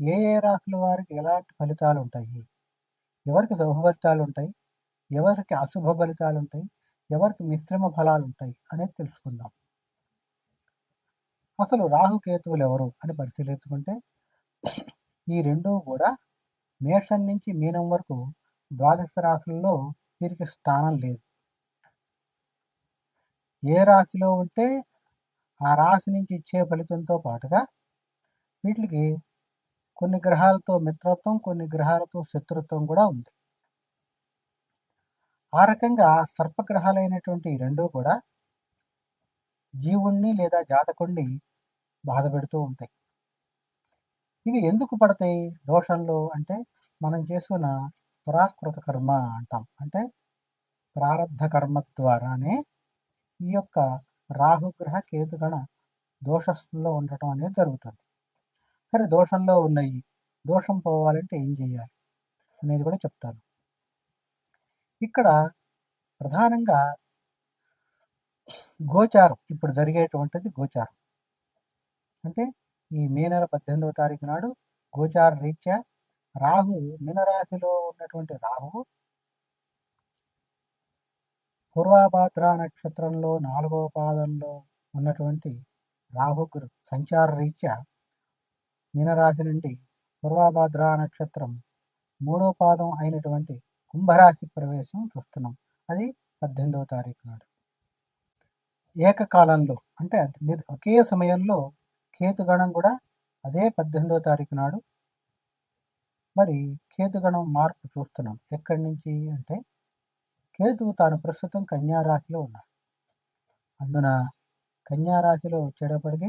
ఏ ఏ రాశుల వారికి ఎలాంటి ఫలితాలు ఉంటాయి ఎవరికి శుభ ఫలితాలు ఉంటాయి ఎవరికి అశుభ ఫలితాలు ఉంటాయి ఎవరికి మిశ్రమ ఫలాలు ఉంటాయి అనేది తెలుసుకుందాం. అసలు రాహుకేతువులు ఎవరు అని పరిశీలించుకుంటే ఈ రెండు కూడా మేషం నుంచి మీనం వరకు ద్వాదశ రాశుల్లో వీరికి స్థానం లేదు. ఏ రాశిలో ఉంటే ఆ రాశి నుంచి ఇచ్చే ఫలితంతో పాటుగా వీటికి కొన్ని గ్రహాలతో మిత్రత్వం కొన్ని గ్రహాలతో శత్రుత్వం కూడా ఉంది. ఆ రకంగా సర్పగ్రహాలైనటువంటి రెండూ కూడా జీవుణ్ణి లేదా జాతకుణ్ణి బాధ పెడుతూ ఉంటాయి. ఇవి ఎందుకు పడతాయి? దోషంలో అంటే మనం చేసుకున్న పురాకృత కర్మ అంటాం. అంటే ప్రారంధ కర్మ ద్వారానే ఈ యొక్క రాహుగ్రహ కేతుగణ దోషంలో ఉండటం అనేది జరుగుతుంది. సరే దోషంలో ఉన్నాయి. దోషం పోవాలంటే ఏం చేయాలి? అనేది కూడా చెప్తాను. ఇక్కడ ప్రధానంగా గోచారం ఇప్పుడు జరిగేటువంటిది గోచారం. అంటే ఈ మే నెల పద్దెనిమిదవ తారీఖు నాడు గోచార రీత్యా రాహు మీనరాశిలో ఉన్నటువంటి రాహువు పూర్వాభాద్ర నక్షత్రంలో నాలుగవ పాదంలో ఉన్నటువంటి రాహుగురు సంచార రీత్యా మీనరాశి నుండి పూర్వాభాద్ర నక్షత్రం మూడో పాదం అయినటువంటి కుంభరాశి ప్రవేశం చూస్తున్నాం. అది పద్దెనిమిదవ తారీఖు నాడు. ఏకకాలంలో అంటే ఒకే సమయంలో కేతుగణం కూడా అదే పద్దెనిమిదవ తారీఖు నాడు. మరి కేతుగణం మార్పు చూస్తున్నాం. ఎక్కడి నుంచి అంటే కేతువు తాను ప్రస్తుతం కన్యారాశిలో ఉన్నాడు. అందున కన్యారాశిలో రాశిలో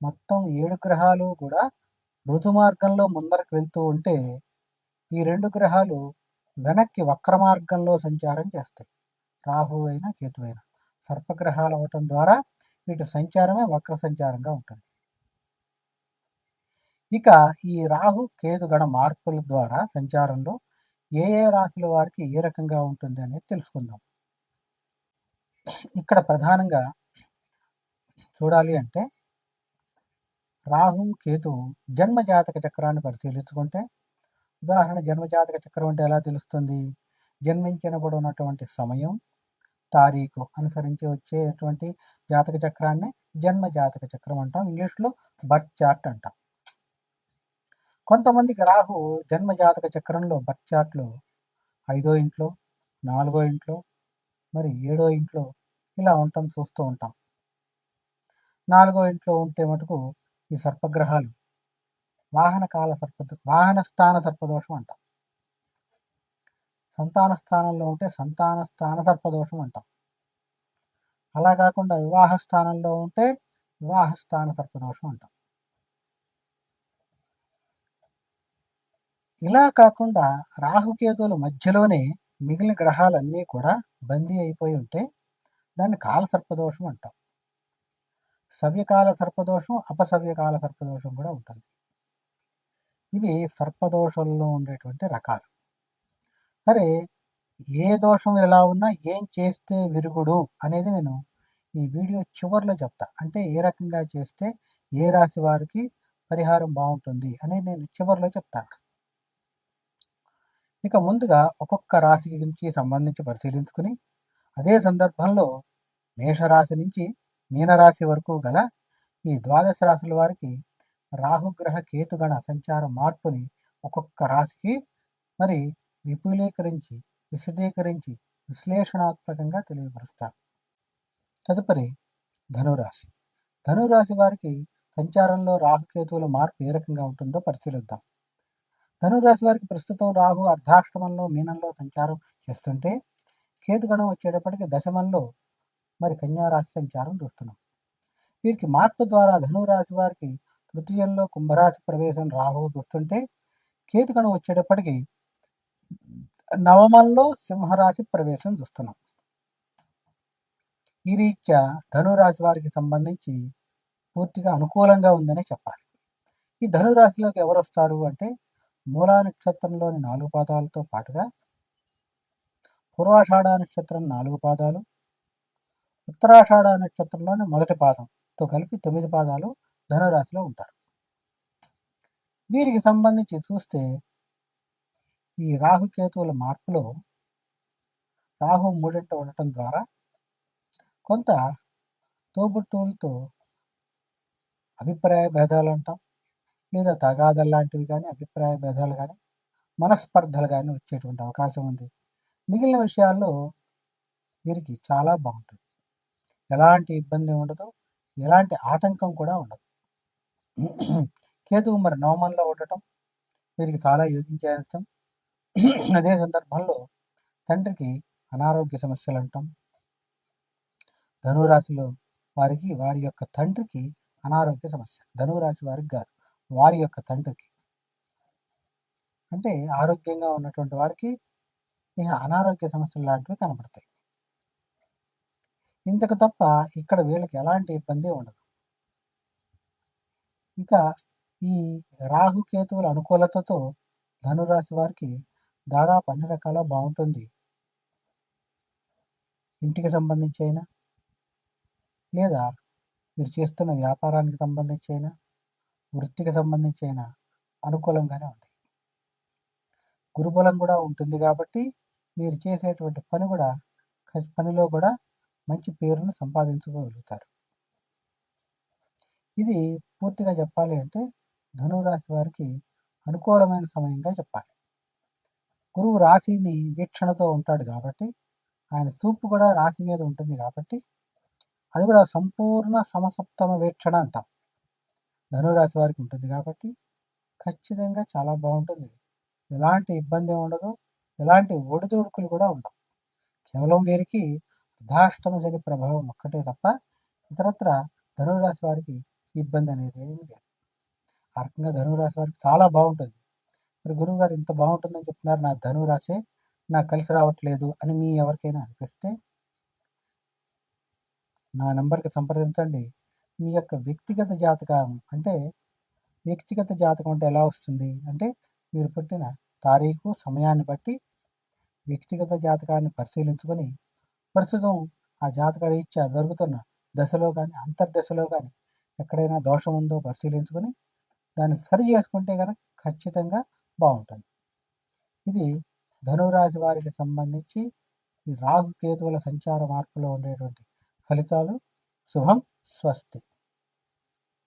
మొత్తం ఏడు గ్రహాలు కూడా ఋతు మార్గంలో ముందరకు వెళ్తూ ఉంటే ఈ రెండు గ్రహాలు వెనక్కి వక్ర మార్గంలో సంచారం చేస్తాయి. రాహు అయినా కేతు అయినా. సర్పగ్రహాలు అవటం ద్వారా వీటి సంచారమే వక్ర సంచారంగా ఉంటుంది. ఇక ఈ రాహు కేతు గణ మార్పుల ద్వారా సంచారంలో ఏ ఏ రాశుల వారికి ఏ రకంగా ఉంటుంది అనేది తెలుసుకుందాం. ఇక్కడ ప్రధానంగా చూడాలి అంటే రాహు కేతు జన్మజాతక చక్రాన్ని పరిశీలించుకుంటే ఉదాహరణ జన్మజాతక చక్రం అంటే ఎలా తెలుస్తుంది? జన్మించినప్పుడు ఉన్నటువంటి సమయం తారీఖు అనుసరించి వచ్చేటువంటి జాతక చక్రాన్ని జన్మ జాతక చక్రం అంటాం. ఇంగ్లీష్లో బర్త్ చార్ట్ అంటాం. కొంతమందికి రాహు జన్మ జాతక చక్రంలో బర్త్ చార్ట్లో ఐదో ఇంట్లో నాలుగో ఇంట్లో మరి ఏడో ఇంట్లో ఇలా ఉంటాం చూస్తూ ఉంటాం. నాలుగో ఇంట్లో ఉంటే మటుకు ఈ సర్పగ్రహాలు. వాహన కాల సర్ప వాహన స్థాన సర్పదోషం అంటాం. సంతాన స్థానంలో ఉంటే సంతాన స్థాన సర్పదోషం అంటాం. అలా కాకుండా వివాహ స్థానంలో ఉంటే వివాహ స్థాన సర్పదోషం అంటాం. ఇలా కాకుండా రాహుకేతువుల మధ్యలోనే మిగిలిన గ్రహాలన్నీ కూడా బందీ అయిపోయి ఉంటే దాన్ని కాల సర్పదోషం అంటాం. సవ్యకాల సర్పదోషం అపసవ్యకాల సర్పదోషం కూడా ఉంటుంది. ఇవి సర్పదోషంలో ఉండేటువంటి రకాలు. సరే ఏ దోషం ఎలా ఉన్నా ఏం చేస్తే విరుగుడు అనేది నేను ఈ వీడియో చివరిలో చెప్తా. అంటే ఏ రకంగా చేస్తే ఏ రాశి వారికి పరిహారం బాగుంటుంది అనేది నేను చివరిలో చెప్తాను ఇక ముందుగా ఒక్కొక్క రాశి గురించి సంబంధించి పరిశీలించుకుని అదే సందర్భంలో మేషరాశి నుంచి మీనరాశి వరకు గల ఈ ద్వాదశ రాశుల వారికి రాహుగ్రహ కేతుగణ సంచార మార్పుని ఒక్కొక్క రాశికి మరి విపులీకరించి విశదీకరించి విశ్లేషణాత్మకంగా తెలియపరుస్తారు. తదుపరి ధనురాశి. ధనురాశి వారికి సంచారంలో రాహుకేతువుల మార్పు ఏ రకంగా ఉంటుందో పరిశీలిద్దాం. ధనురాశి వారికి ప్రస్తుతం రాహు అర్ధాష్టమంలో మీనంలో సంచారం చేస్తుంటే కేతుగణం వచ్చేటప్పటికి దశమంలో మరి కన్యారాశి సంచారం చూస్తున్నాం. వీరికి మార్పు ద్వారా ధనురాశి వారికి తృతీయంలో కుంభరాశి ప్రవేశం రాహు చూస్తుంటే కేతుగణం వచ్చేటప్పటికి నవమంలో సింహరాశి ప్రవేశం చూస్తున్నాం. ఈ రీత్యా ధనురాశి వారికి సంబంధించి పూర్తిగా అనుకూలంగా ఉందనే చెప్పాలి. ఈ ధనురాశిలోకి ఎవరు వస్తారు అంటే మూలా నక్షత్రంలోని నాలుగు పాదాలతో పాటుగా పూర్వాషాఢ నక్షత్రం నాలుగు పాదాలు ఉత్తరాషాఢ నక్షత్రంలోని మొదటి పాదంతో కలిపి తొమ్మిది పాదాలు ధనురాశిలో ఉంటారు. వీరికి సంబంధించి చూస్తే ఈ రాహుకేతువుల మార్పులో రాహు మూడింట ఉండటం ద్వారా కొంత తోబుట్టువులతో అభిప్రాయ భేదాలు అంటాం. లేదా తగాదలు లాంటివి కానీ అభిప్రాయ భేదాలు కానీ మనస్పర్ధలు కానీ వచ్చేటువంటి అవకాశం ఉంది. మిగిలిన విషయాల్లో వీరికి చాలా బాగుంటుంది. ఎలాంటి ఇబ్బంది ఉండదు. ఎలాంటి ఆటంకం కూడా ఉండదు. కేతువు మరి నవమంలో ఉండటం వీరికి చాలా యోగించేస్తాం అదే సందర్భంలో తండ్రికి అనారోగ్య సమస్యలు అంటాం ధనురాశిలో వారికి వారి యొక్క తండ్రికి అనారోగ్య సమస్య. ధనురాశి వారికి కాదు వారి యొక్క తండ్రికి. అంటే ఆరోగ్యంగా ఉన్నటువంటి వారికి ఇక అనారోగ్య సమస్యలు లాంటివి కనబడతాయి. ఇంతకు తప్ప ఇక్కడ వీళ్ళకి ఎలాంటి ఇబ్బంది ఉండదు. ఇంకా ఈ రాహుకేతువుల అనుకూలతతో ధనురాశి వారికి దాదాపు అన్ని రకాల బాగుంటుంది. ఇంటికి సంబంధించి అయినా లేదా మీరు చేస్తున్న వ్యాపారానికి సంబంధించి అయినా వృత్తికి సంబంధించి అయినా అనుకూలంగానే ఉంది. గురుబలం కూడా ఉంటుంది కాబట్టి మీరు చేసేటువంటి పని కూడా పనిలో కూడా మంచి పేరును సంపాదించుకోగలుగుతారు. ఇది పూర్తిగా చెప్పాలి అంటే ధనురాశి వారికి అనుకూలమైన సమయంగా చెప్పాలి. గురువు రాశిని వీక్షణతో ఉంటాడు కాబట్టి ఆయన చూపు కూడా రాశి మీద ఉంటుంది కాబట్టి అది కూడా సంపూర్ణ సమసప్తమ వీక్షణ అంటాం. ధనురాశి వారికి ఉంటుంది కాబట్టి ఖచ్చితంగా చాలా బాగుంటుంది. ఎలాంటి ఇబ్బంది ఉండదు ఎలాంటి ఒడిదుడుకులు కూడా ఉండవు. కేవలం వీరికి అర్ధాష్టమ శని ప్రభావం ఒక్కటే తప్ప ఇతరత్ర ధనురాశి వారికి ఇబ్బంది అనేది ఏమీ లేదు. ఆ రకంగా ధనురాశి వారికి చాలా బాగుంటుంది. మరి గురువు గారు ఇంత బాగుంటుందని చెప్తున్నారు. నా ధనురాశి నాకు కలిసి రావట్లేదు అని మీ ఎవరికైనా అనిపిస్తే నా నెంబర్కి సంప్రదించండి. మీ యొక్క వ్యక్తిగత జాతకం అంటే వ్యక్తిగత జాతకం అంటే ఎలా వస్తుంది? అంటే మీరు పుట్టిన తారీఖు సమయాన్ని బట్టి వ్యక్తిగత జాతకాన్ని పరిశీలించుకొని ప్రస్తుతం ఆ జాతక రీత్యా జరుగుతున్న దశలో కానీ అంతర్దశలో కానీ ఎక్కడైనా దోషం ఉందో పరిశీలించుకొని దాన్ని సరి చేసుకుంటే కనుక ఖచ్చితంగా బాగుంటుంది. ఇది ధనురాశి వారికి సంబంధించి ఈ సంచార మార్పులో ఉండేటువంటి ఫలితాలు. శుభం స్వస్తి.